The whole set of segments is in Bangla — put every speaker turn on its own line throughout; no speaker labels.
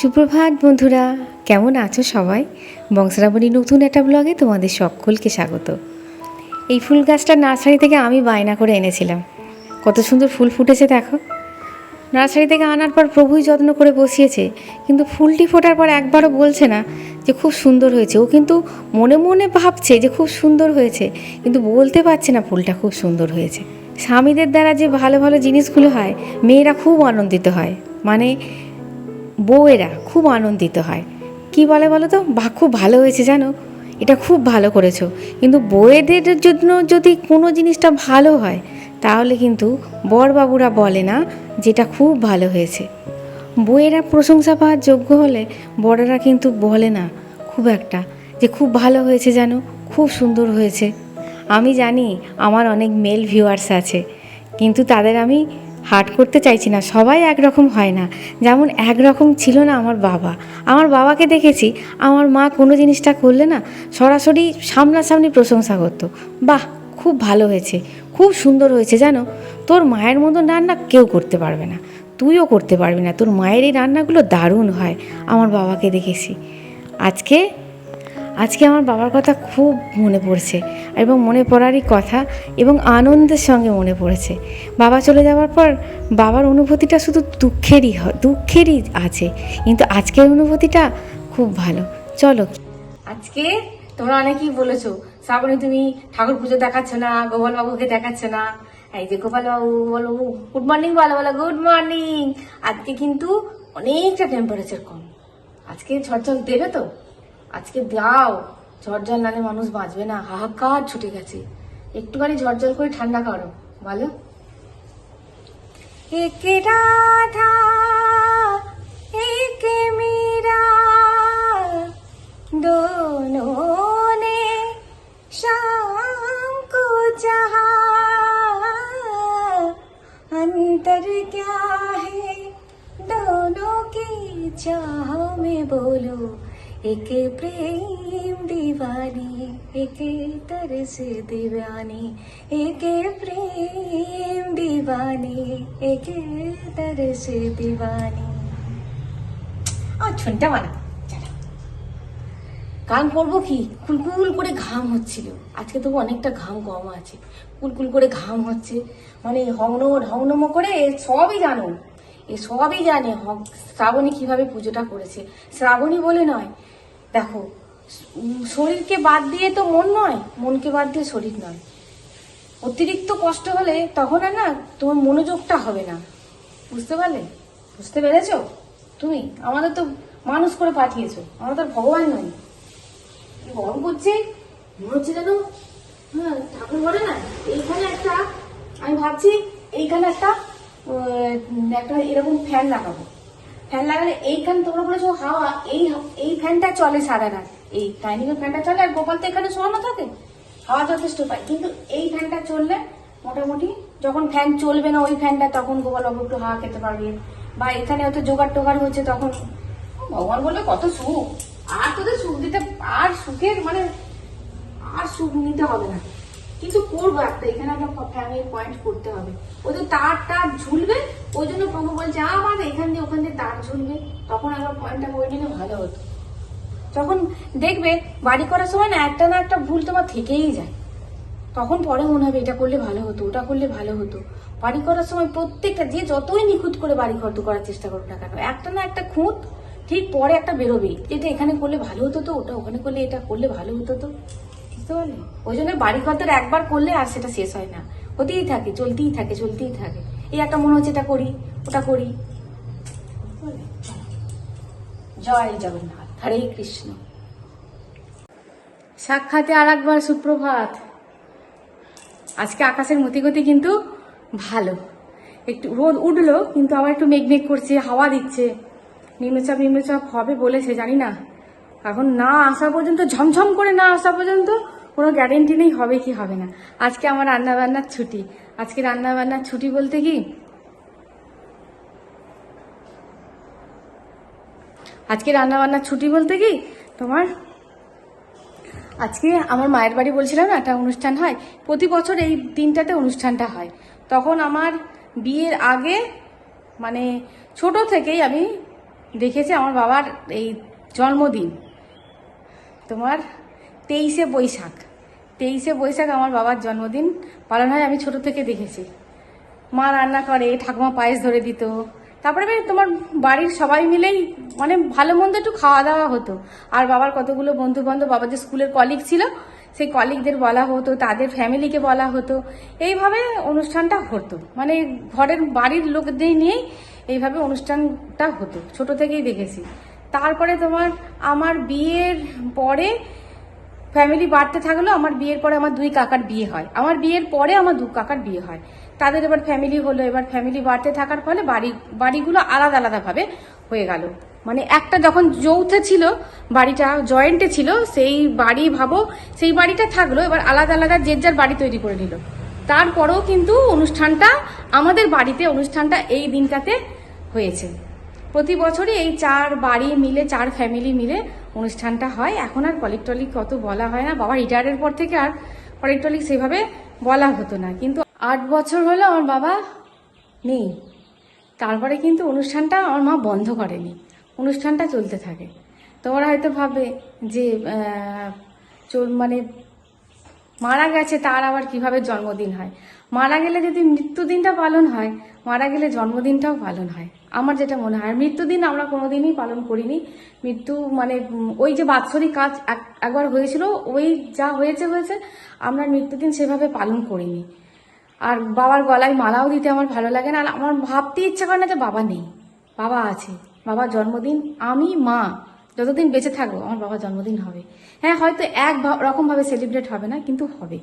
সুপ্রভাত বন্ধুরা, কেমন আছো সবাই? বংশরাবণী নতুন একটা ব্লগে তোমাদের সকলকে স্বাগত। এই ফুল গাছটা নার্সারি থেকে আমি বায়না করে এনেছিলাম। কত সুন্দর ফুল ফুটেছে দেখো। নার্সারি থেকে আনার পর প্রভুই যত্ন করে বসিয়েছে, কিন্তু ফুলটি ফোটার পর একবারও বলছে না যে খুব সুন্দর হয়েছে। ও কিন্তু মনে মনে ভাবছে যে খুব সুন্দর হয়েছে, কিন্তু বলতে পারছে না ফুলটা খুব সুন্দর হয়েছে। স্বামীদের দ্বারা যে ভালো ভালো জিনিসগুলো হয়, মেয়েরা খুব আনন্দিত হয়। মানে বউয়েরা খুব আনন্দিত হয়। কি বলে বলো তো? বা খুব ভালো হয়েছে জানো? এটা খুব ভালো করেছ। কিন্তু বউয়েদের জন্য যদি কোনো জিনিসটা ভালো হয়, তাহলে কিন্তু বরবাবুরা বলে না যেটা খুব ভালো হয়েছে। বউয়েরা প্রশংসা পাওয়ার যোগ্য হলে বড়রা কিন্তু বলে না খুব একটা যে খুব ভালো হয়েছে জানো? খুব সুন্দর হয়েছে। আমি জানি আমার অনেক মেল ভিউয়ার্স আছে, কিন্তু তাদের আমি হার্ট করতে চাইছি না, সবাই একরকম হয় না। যেমন একরকম ছিল না আমার বাবা। আমার বাবাকে দেখেছি, আমার মা কোনো জিনিসটা করলে না সরাসরি সামনাসামনি প্রশংসা করতো। বাহ, খুব ভালো হয়েছে, খুব সুন্দর হয়েছে জানো? তোর মায়ের মতো রান্না কেউ করতে পারবে না, তুইও করতে পারবি না। তোর মায়ের এই রান্নাগুলো দারুণ হয়, আমার বাবাকে দেখেছি। আজকে আজকে আমার বাবার কথা খুব মনে পড়ছে এবং মনে পড়ারই কথা এবং আনন্দের সঙ্গে মনে পড়েছে। বাবা চলে যাওয়ার পর বাবার অনুভূতিটা শুধু দুঃখেরই হয় দুঃখেরই আছে। কিন্তু আজকের অনুভূতিটা খুব ভালো। চলো আজকে তোমরা অনেকেই বলেছ, শ্রাবণী তুমি ঠাকুর পুজো দেখাচ্ছ না গোপাল বাবুকে দেখাচ্ছ না। এই যে গোপাল বাবু বলো গুড মর্নিং বলো বলো গুড মর্নিং আজকে কিন্তু অনেকটা টেম্পারেচার কম। আজকে ঝড়ঝল দেবে তো? আজকে দাও ঝড়ঝল নালে মানুষ বাঁচবে না হাহাকার ছুটে গেছে একটুখানি ঝড়ঝল করে ঠান্ডা করো বলো एक राधा एक मीरा दोनों ने शाम को जहा अंतर क्या है दोनों की चाह में बोलो एक प्रेम दीवानी एक तरस दीवानी एक प्रेम दीवानी एक तरस दीवानी আর ছুনটা মানা চলো। গান পড়বো কি কুলকুল করে ঘাম হচ্ছিল আজকে তবু অনেকটা ঘাম কম আছে কুলকুল করে ঘাম হচ্ছে মানে হংন ঢংনম করে সবই জানো এ সবই জানে হ- শ্রাবণী কিভাবে পুজোটা করেছে শ্রাবণী বলে নয় দেখো, শরীরকে বাদ দিয়ে তো মন নয়, মনকে বাদ দিয়ে শরীর নয়। অতিরিক্ত কষ্ট হলে তখন আর না তোমার মনোযোগটা হবে না। বুঝতে পারলে? বুঝতে পেরেছ? তুমি, আমাদের তো মানুষ করে পাঠিয়েছো, আমরা তো ভগবান কি গরম করছে মনে হচ্ছে যেন হ্যাঁ ঠাকুর ঘরে না, এইখানে একটা, আমি ভাবছি, এইখানে একটা একটা এরকম ফ্যান লাগাবো। ফ্যান লাগালে এইখানে তোমরা বলেছ, হাওয়া, এই এই ফ্যানটা চলে সারা রাত। এই ডাইনিং এর ফ্যানটা চলে আর গোপাল তো এখানে শোয়ানো থাকে। হাওয়া যথেষ্ট পায়। কিন্তু এই ফ্যানটা চললে মোটামুটি যখন ফ্যান চলবে না ওই ফ্যানটা, তখন গোপাল বাবু একটু হাওয়া খেতে পারবে। বা এখানে হয়তো জোগাড় টোগাড় হচ্ছে তখন ভগবান বললে কত সুখ। আর তোদের সুখ দিতে, আর সুখের মানে আর সুখ নিতে হবে না। কিন্তু করব একটা, এখানে একটা ফ্যামিলি পয়েন্ট করতে হবে। তো তার তার ঝুলবে, ওই জন্য প্রভু বলছে আবার এখান দিয়ে, ওখান দিয়ে তার ঝুলবে। তখন একবার পয়েন্টটা করে নিলে ভালো হতো। যখন দেখবে বাড়ি করার সময় না, একটা না একটা ভুল তোমার থেকেই যায়। তখন পরে মনে হবে, এটা করলে ভালো হতো, ওটা করলে ভালো হতো। বাড়ি করার সময় প্রত্যেকটা, যে যতই নিখুঁত করে বাড়ি ঘর করার চেষ্টা করো না কেন, একটা না একটা খুঁত, ঠিক পরে একটা বেরোবেই। যেটা এখানে করলে ভালো হতো তো, ওটা ওখানে করলে এটা করলে ভালো হতো তো। বুঝতে পারলে? ওই জন্য বাড়ি ঘর একবার করলে আর সেটা শেষ হয় না। হতেই থাকে, চলতেই থাকে চলতেই থাকে। এই একটা মনে হচ্ছে এটা করি, ওটা করি। জয় জগন্নাথ, হরে কৃষ্ণ। সাক্ষাতে আর একবার সুপ্রভাত। আজকে আকাশের মতিগতি কিন্তু ভালো। একটু রোদ উঠল, কিন্তু আবার একটু মেঘ মেঘ করছে, হাওয়া দিচ্ছে। নিম্নচাপ নিম্নচাপ হবে বলেছে, জানি না। এখন না আসা পর্যন্ত, ঝমঝম করে না আসা পর্যন্ত কোনো গ্যারেন্টি নেই হবে কি হবে না। আজকে আমার রান্না বান্নার ছুটি। আজকে রান্না বান্নার ছুটি বলতে কি? আজকে রান্না বান্নার ছুটি বলতে কি? তোমার? আজকে আমার মায়ের বাড়ি বলছিলাম না, একটা অনুষ্ঠান হয়। প্রতি বছর এই দিনটাতে অনুষ্ঠানটা হয়। তখন আমার বিয়ের আগে মানে ছোট থেকেই আমি দেখেছি আমার বাবার এই জন্মদিন। তোমার তেইশে বৈশাখ। তেইশে বৈশাখ আমার বাবার জন্মদিন। পালন হয় আমি ছোট থেকে দেখেছি। মা রান্না করে, ঠাকুমা পায়েস ধরে দিত। তারপরে তোমার বাড়ির সবাই মিলেই মানে ভালো মন্দ একটু খাওয়া দাওয়া হতো। আর বাবার কতগুলো বন্ধু বান্ধব বাবার যে স্কুলের কলিগ ছিল, সেই কলিগদের বলা হতো, তাদের ফ্যামিলিকে বলা হতো। এইভাবে অনুষ্ঠানটা হতো। মানে ঘরের বাড়ির লোকদের নিয়েই এইভাবে অনুষ্ঠানটা হতো। ছোট থেকেই দেখেছি। তারপরে তোমার আমার বিয়ের পরে ফ্যামিলি বাড়তে থাকল আমার বিয়ের পরে আমার দুই কাকার বিয়ে হয়। আমার বিয়ের পরে আমার দু কাকার বিয়ে হয়। তাদের এবার ফ্যামিলি হলো, এবার ফ্যামিলি বাড়তে থাকার ফলে বাড়ি, বাড়িগুলো আলাদা আলাদাভাবে হয়ে গেল। মানে একটা যখন যৌথে ছিল, বাড়িটা জয়েন্টে ছিল, সেই বাড়ি ভাবো, সেই বাড়িটা থাকল, এবার আলাদা আলাদা যে যার বাড়ি তৈরি করে নিল। তারপরেও কিন্তু অনুষ্ঠানটা, আমাদের বাড়িতে অনুষ্ঠানটা এই দিনটাতে হয়েছে। প্রতি বছরই এই চার বাড়ি মিলে, চার ফ্যামিলি মিলে অনুষ্ঠানটা হয়। এখন আর কলিক টলিক কত বলা হয় না। বাবা রিটায়ারের পর থেকে আর কলিক টলিক সেভাবে বলা হতো না। কিন্তু আট বছর হলো আমার বাবা নেই। তারপরে কিন্তু অনুষ্ঠানটা আমার মা বন্ধ করেনি। অনুষ্ঠানটা চলতে থাকে। তোমরা হয়তো ভাবে যে চল মানে মারা গেছে, তার আবার কীভাবে জন্মদিন হয়? মারা গেলে যদি মৃত্যুদিনটা পালন হয়, মারা গেলে জন্মদিনটাও পালন হয়। আমার যেটা মনে হয়। আর মৃত্যুদিন আমরা কোনোদিনই পালন করিনি। মৃত্যু মানে ওই যে বাৎসরিক কাজ এক- একবার হয়েছিল, ওই যা হয়েছে হয়েছে, আমরা মৃত্যুদিন সেভাবে পালন করিনি। আর বাবার গলায় মালাও দিতে আমার ভালো লাগে না। আর আমার ভাবতে ইচ্ছা করে না যে বাবা নেই। বাবা আছে। বাবার জন্মদিন, আমি মা। যতদিন বেঁচে থাকব, আমার বাবার জন্মদিন হবে। হ্যাঁ হয়তো এক রকমভাবে সেলিব্রেট হবে না, কিন্তু হবে।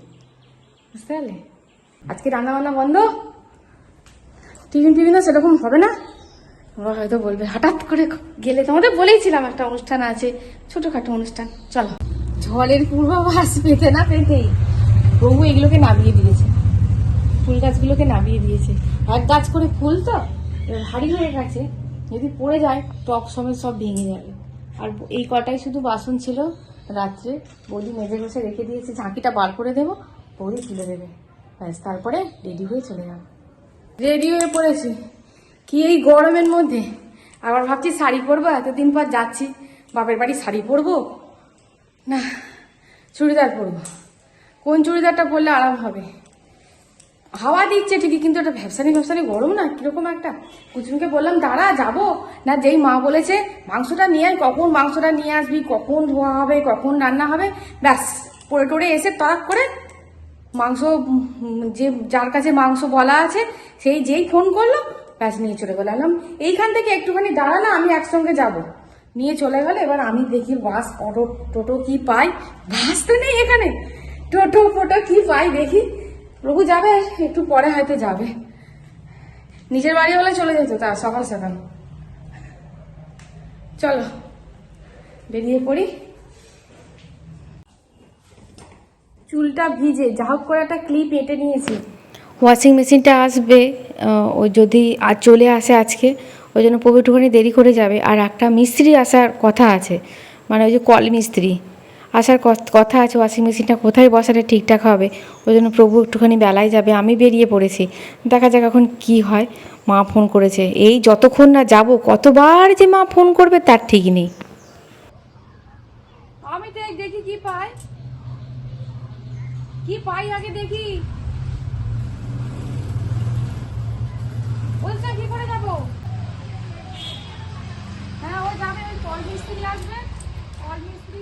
বুঝতে পারলে? আজকে রান্না বান্না বন্ধ? টিফিন টিফিনও সেরকম হবে না? তোমরা হয়তো বলবে হঠাৎ করে গেলে তোমাদের বলেইছিলাম একটা অনুষ্ঠান আছে ছোটখাটো অনুষ্ঠান চলো। ঝড়ের পূর্বাভাস পেতে না পেতেই প্রভু এগুলোকে নামিয়ে দিয়েছে। ফুল গাছগুলোকে নামিয়ে দিয়েছে। এক গাছ করে ফুল তো? ভারী হয়ে গেছে। যদি পড়ে যায় টক সমেত সব ভেঙে যাবে। আর এই কটাই শুধু বাসন ছিল রাত্রে। বৌদি মেজে বসে রেখে দিয়েছে ঝাঁকিটা বার করে দেবো বৌদি তুলে দেবে। ব্যাস তারপরে রেডি হয়ে চলে যাব। রেডি হয়ে পড়েছি। কি এই গরমের মধ্যে? আবার ভাবছি শাড়ি পরবো, এতদিন পর যাচ্ছি। বাপের বাড়ি শাড়ি পরবো? না, চুড়িদার পরবো। কোন চুড়িদারটা পরলে আরাম হবে? হাওয়া দিচ্ছে ঠিকই, কিন্তু একটা ভ্যাবসানি ভ্যাবসানি গরম না? কীরকম একটা? কুচুমকে বললাম, দাঁড়া, যাব। না, যেই মা বলেছে, মাংসটা নিয়ে আয়, কখন মাংসটা নিয়ে আসবি, কখন ধোয়া হবে, কখন রান্না হবে? ব্যাস পরে টরে এসে তরাক করে মাংস যে যার কাছে মাংস বলা আছে, সেই যেই ফোন করল ব্যাস, নিয়ে চলে গেলাম এইখান থেকে একটুখানি দাঁড়া না আমি একসঙ্গে যাব। নিয়ে চলে গেল, এবার আমি দেখি বাস, অটো, টোটো কি পাই? বাস তো নেই এখানে। টোটো, ফোটো কি পাই দেখি? প্রভু যাবে, একটু পরে হয়তো যাবে। নিজের বাড়ি হলে চলে যেত তা, সকাল সকাল। চলো, বেরিয়ে পড়ি। চুলটা ভিজে, যা হোক করে একটা ক্লিপ এঁটে নিয়েছি।
ওয়াশিং মেশিনটা আসবে। ও যদি আজ চলে আসে আজকে, ওই জন্য প্রভু একটুখানি দেরি করে যাবে। আর একটা মিস্ত্রি আসার কথা আছে মানে ওই যে কল মিস্ত্রি, আসার কথা আছে, ওয়াশিং মেশিনটা কোথায় বসালে ঠিকঠাক হবে? ওই জন্য প্রভু একটুখানি বেলায় যাবে, আমি বেরিয়ে পড়েছি। দেখা যাক এখন কি হয়, মা ফোন করেছে। এই যতক্ষণ না যাব, কতবার যে মা ফোন করবে তার ঠিক নেই।
আমি দেখি কি পাই। কি পাই আগে দেখি বলছে কি করে যাব হ্যাঁ ও যাবে ওই কল মিস্ত্রি আসবে কল মিস্ত্রি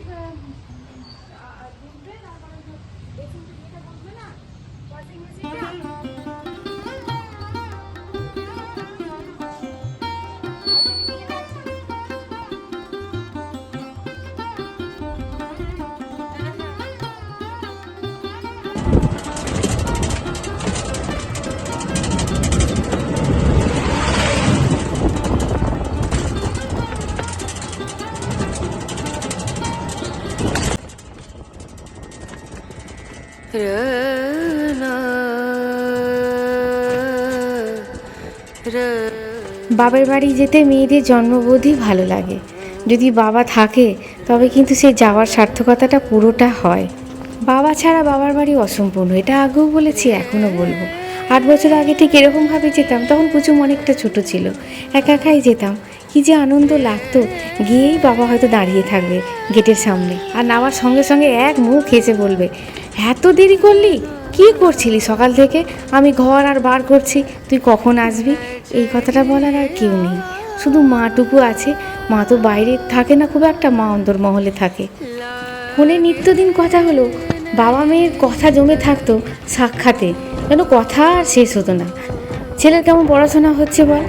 বাবার বাড়ি যেতে মেয়েদের জন্মবোধই ভালো লাগে। যদি বাবা থাকে, তবে কিন্তু সে যাওয়ার সার্থকতাটা পুরোটা হয়। বাবা ছাড়া বাবার বাড়ি অসম্পূর্ণ, এটা আগেও বলেছি, এখনও বলব। আট বছর আগে ঠিক এরকমভাবে যেতাম, তখন পুচুম অনেকটা ছোট ছিল। একা একাই যেতাম,
কি যে আনন্দ লাগতো, গিয়েই বাবা হয়তো দাঁড়িয়ে থাকবে গেটের সামনে। আর নামার সঙ্গে সঙ্গে এক মুখ হেসে বলবে এত দেরি করলি? কি করছিলি সকাল থেকে? আমি ঘর আর বার করছি। তুই কখন আসবি? এই কথাটা বলার আর কেউ নেই। শুধু মাটুকু আছে। মা তো বাইরে থাকে না, খুব একটা মা অন্দরমহলে থাকে। ফোনে নিত্যদিন কথা হলো। বাবা মেয়ের কথা জমে থাকতো সাক্ষাতে। যেন কথা আর শেষ হতো না। ছেলের কেমন পড়াশোনা হচ্ছে বল?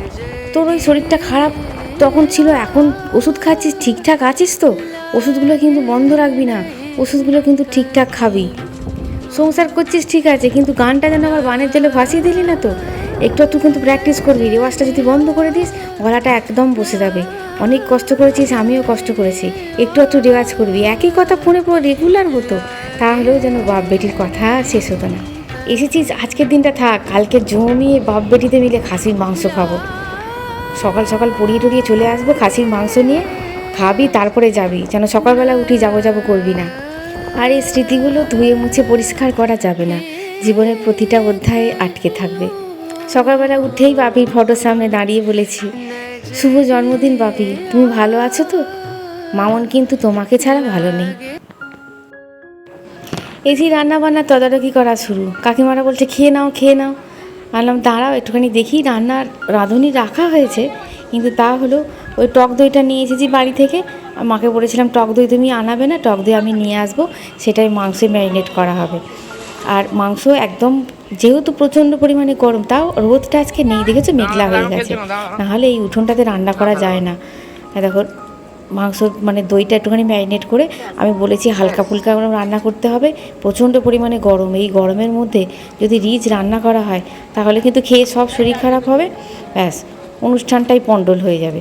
তোর ওই শরীরটা খারাপ? তখন ছিল, এখন ওষুধ খাচ্ছিস ঠিকঠাক আছিস তো? ওষুধগুলো কিন্তু বন্ধ রাখবি না। ওষুধগুলো কিন্তু ঠিকঠাক খাবি। সংসার করছিস, ঠিক আছে, কিন্তু গানটা যেন আবার বানের জলে ভাসিয়ে দিলি না তো? একটু একটু কিন্তু প্র্যাকটিস করবি, রেওয়াজটা যদি বন্ধ করে দিস, গলাটা একদম বসে যাবে। অনেক কষ্ট করেছিস, আমিও কষ্ট করেছি। একটু একটু রেওয়াজ করবি। একই কথা ফোনে পুরো রেগুলার হতো। তাহলেও যেন বাপ বেটির কথা শেষ হতো না। এসেছিস, আজকের দিনটা থাক, কালকে জমিয়ে বাপ বেটিতে মিলে খাসির মাংস খাব। সকাল সকাল পড়িয়ে টড়িয়ে চলে আসব খাসির মাংস নিয়ে। খাবি, তারপরে যাবি। যেন সকালবেলা উঠি, যাব যাব করবি না। আর এই স্মৃতিগুলো ধুয়ে মুছে পরিষ্কার করা যাবে না। জীবনের প্রতিটা অধ্যায়ে আটকে থাকবে। সকালবেলা উঠেই বাপির ফটোর সামনে দাঁড়িয়ে বলেছি, শুভ জন্মদিন বাপি, তুমি ভালো আছো তো? মামন কিন্তু তোমাকে ছাড়া ভালো নেই। এসি রান্না বান্নার তদারকি করা শুরু। কাকিমারা বলছে, খেয়ে নাও খেয়ে নাও। বললাম দাঁড়াও, একটুখানি দেখি, রান্নার রাঁধুনি রাখা হয়েছে, কিন্তু তা হলো ওই টক দইটা নিয়ে এসেছি বাড়ি থেকে মাকে বলেছিলাম টক দই তুমি আনাবে না টক দই আমি নিয়ে আসব। সেটাই মাংসে ম্যারিনেট করা হবে। আর মাংস একদম যেহেতু প্রচণ্ড পরিমাণে গরম তাও রোদটা আজকে নেই দেখেছ? মেঘলা হয়ে গেছে। নাহলে এই উঠোনটাতে রান্না করা যায় না। দেখো মাংস মানে দইটা একটুখানি ম্যারিনেট করে আমি বলেছি হালকা ফুলকা রান্না করতে হবে। প্রচণ্ড পরিমাণে গরম। এই গরমের মধ্যে যদি রিচ রান্না করা হয় তাহলে কিন্তু খেয়ে সব শরীর খারাপ হবে। ব্যাস অনুষ্ঠানটাই পণ্ডল হয়ে যাবে।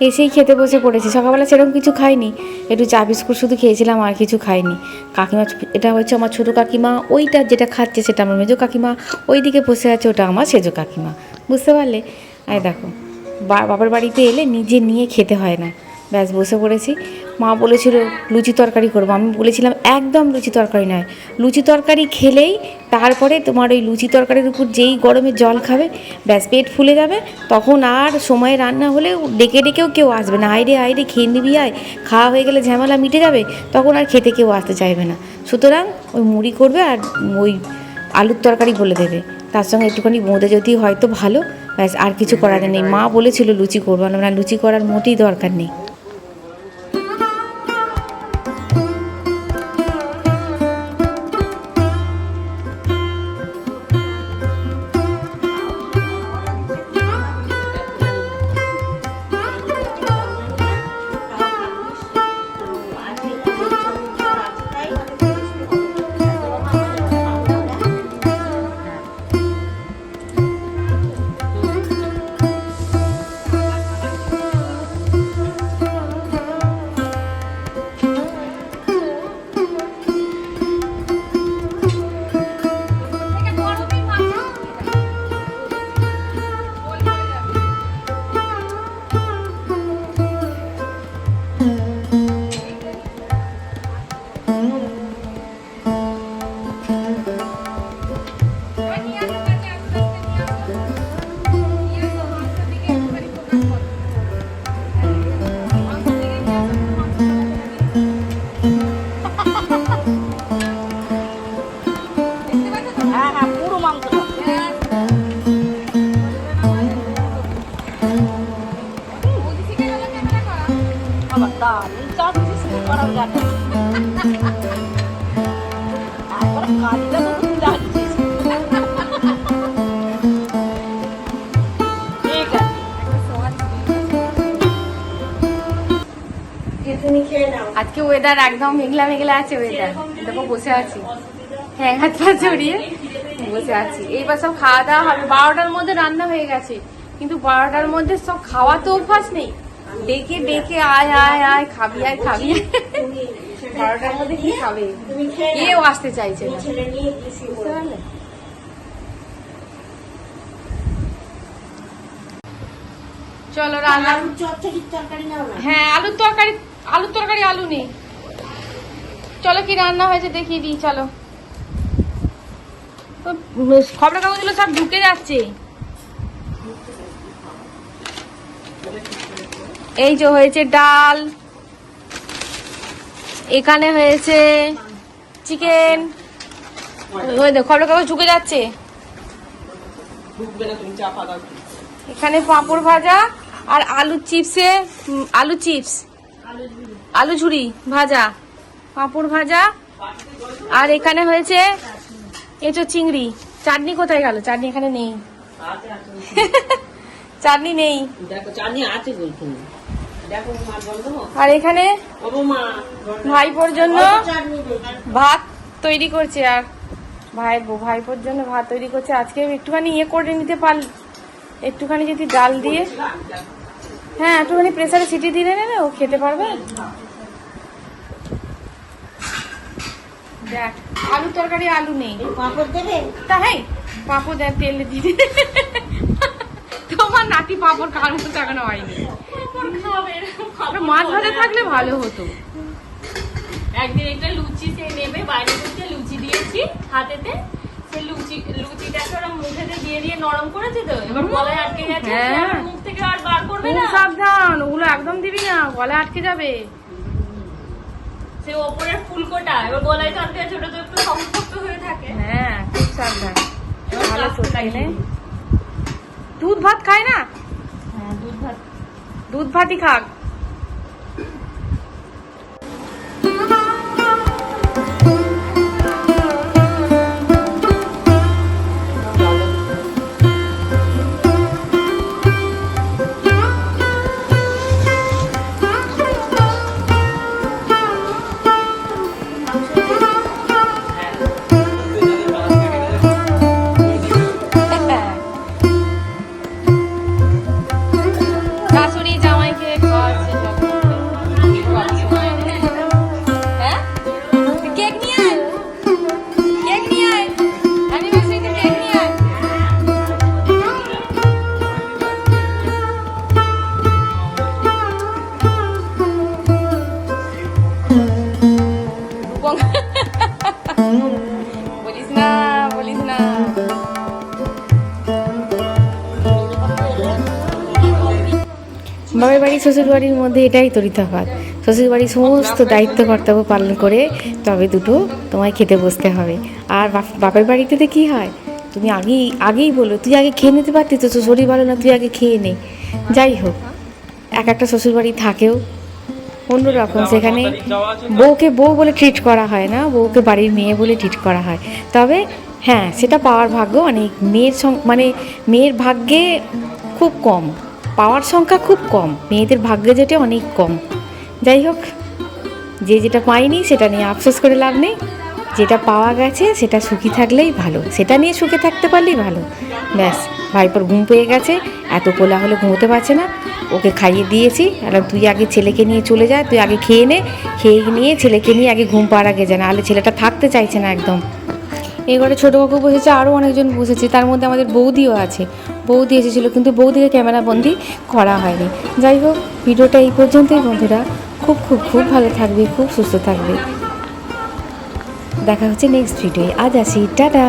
এসেই খেতে বসে পড়েছি। সকালবেলা সেরকম কিছু খাইনি। একটু চা, বিস্কুট শুধু খেয়েছিলাম আর কিছু খাইনি। কাকিমা, এটা হচ্ছে আমার ছোটো কাকিমা, ওইটা যেটা খাচ্ছে সেটা আমার মেজো কাকিমা ওই দিকে বসে আছে ওটা আমার সেজো কাকিমা। বুঝতে পারলে? আর দেখো বাবার বাড়িতে এলে নিজে নিয়ে খেতে হয় না। ব্যাস, বসে পড়েছি। মা বলেছিল, লুচি তরকারি করব। আমি বলেছিলাম, একদম লুচি তরকারি নয়। লুচি তরকারি খেলেই তারপরে তোমার ওই লুচি তরকারির উপর যেই গরমে জল খাবে, ব্যাস পেট ফুলে যাবে। তখন আর সময়ে রান্না হলে ডেকে ডেকেও কেউ আসবে না। আইরে আইরে, খেয়ে নিবি আয়। খাওয়া হয়ে গেলে ঝামেলা মিটে যাবে, তখন আর খেতে কেউ আসতে চাইবে না। সুতরাং ওই মুড়ি করবে আর ওই আলুর তরকারি বলে দেবে। তার সঙ্গে একটুখানি বোঁদে যদি হয়তো ভালো। ব্যাস আর কিছু করার নেই। মা বলেছিল, লুচি করব। না, লুচি করার মোটেই দরকার নেই। ওয়েদার একদম মেঘলা মেঘলা আছে ওয়েদার দেখো বসে আছি। হ্যাঁ হাত পা জড়িয়ে বসে আছি। এইবার সব খাওয়া দাওয়া হবে। বারোটার মধ্যে রান্না হয়ে গেছে। কিন্তু বারোটার মধ্যে সব খাওয়া তো অভ্যাস নেই। ডেকে ডেকে আয় আয় আয় খাবি আয় খাবি। বারোটার মধ্যে কি খাবে? কেউ আসতে চাইছে না? চলো রান্না হ্যাঁ আলুর তরকারি আলুর তরকারি আলু নেই। চলো কি রান্না হয়েছে দেখিয়ে দিই, চলো। খবরের কাগজগুলো সব ঢুকে যাচ্ছে। এই যে হয়েছে ডাল। এখানে হয়েছে চিকেন। খবরের কাগজ ঢুকে যাচ্ছে। এখানে পাঁপড় ভাজা আর আলু চিপসে আলু চিপস। আলু ঝুড়ি ভাজা। পাঁপড় ভাজা। আর এখানে হয়েছে এঁচো চিংড়ি। চাটনি কোথায় গেল? চাটনি এখানে নেই। চাটনি নেই। আর এখানে ভাইপোর জন্য ভাত তৈরি করছে আর। ভাই ভাইপোর জন্য ভাত তৈরি করছে। আজকে একটুখানি ইয়ে করে নিতে পারল একটুখানি যদি ডাল দিয়ে। হ্যাঁ একটুখানি প্রেসারে সিটি দিলে নেবে ও খেতে পারবে। দেখ আলু তরকারি আলু নেই।
পাঁপড় দেবে?
তা হ্যাঁ পাঁপড় দেয় তেলে দিয়ে তোমার নাতি পাঁপড় খাওয়ার মতো টাকানো হয়নি। মাছ ভাজা থাকলে ভালো হতো।
একদিন একটা লুচি সে নেবে বাইরে থেকে লুচি দিয়েছি হাতেতে। সে লুচি লুচিটাকে ওরা মুখেতে দিয়ে দিয়ে নরম করেছে তো এবার গলায় আটকে গেছে
হ্যাঁ।
মুখ থেকে আর বার করবে না।
সাবধান ওগুলো একদম দিবি না গলায় আটকে যাবে।
সে ওপরের ফুলকোটা এবার গলায় তো আটকে ছোট তো একটু শক্ত হয়ে থাকে।
হ্যাঁ খুব সাবধান। ভালো চোট দুধ ভাত খায় না?
হ্যাঁ দুধ ভাত।
দুধ ভাতই খাক। বাবার বাড়ি শ্বশুর বাড়ির মধ্যে এটাই তরিতফাত শ্বশুর বাড়ির সমস্ত দায়িত্ব কর্তব্য পালন করে তবে দুটো তোমায় খেতে বসতে হবে। আর বাপ- বাপের বাড়িতে তো কী হয়? তুমি আগেই আগেই বলো তুই আগে খেয়ে নিতে পারতি তো শরীর ভালো না তুই আগে খেয়ে নে। যাই হোক এক একটা শ্বশুর বাড়ি থাকেও। অন্যরকম সেখানে বউকে বউ বলে ট্রিট করা হয় না বউকে বাড়ির মেয়ে বলে ট্রিট করা হয়। তবে হ্যাঁ সেটা পাওয়ার ভাগ্য অনেক মেয়ের সং- মানে মেয়ের ভাগ্যে খুব কম। পাওয়ার সংখ্যা খুব কম, মেয়েদের ভাগ্যে যেটা অনেক কম। যাই হোক, যে যেটা পাইনি সেটা নিয়ে আফসোস করে লাভ নেই। যেটা পাওয়া গেছে সেটা সুখী থাকলেই ভালো, সেটা নিয়ে সুখে থাকতে পারলেই ভালো। ব্যাস, ভাইপোর ঘুম পেয়ে গেছে, এত কোলা হলে ঘুমোতে পারছে না। ওকে খাইয়ে দিয়েছি আর তুই আগে ছেলেকে নিয়ে চলে যা, তুই আগে খেয়ে নে, খেয়ে নিয়ে ছেলেকে নিয়ে আগে ঘুম পাওয়ার আগে যা, নাহলে ছেলেটা থাকতে চাইছে না একদম। এই ছোটো কাকু বসেছে আরও অনেকজন বসেছে, তার মধ্যে আমাদের বৌদিও আছে। বৌদি এসেছিল, কিন্তু বৌদিকে ক্যামেরাবন্দি করা হয়নি। যাই হোক, ভিডিওটা এই পর্যন্তই বন্ধুরা। খুব খুব খুব ভালো থাকবে, খুব সুস্থ থাকবে। দেখা হচ্ছে নেক্সট ভিডিওয়ে আজ আসি টাটা!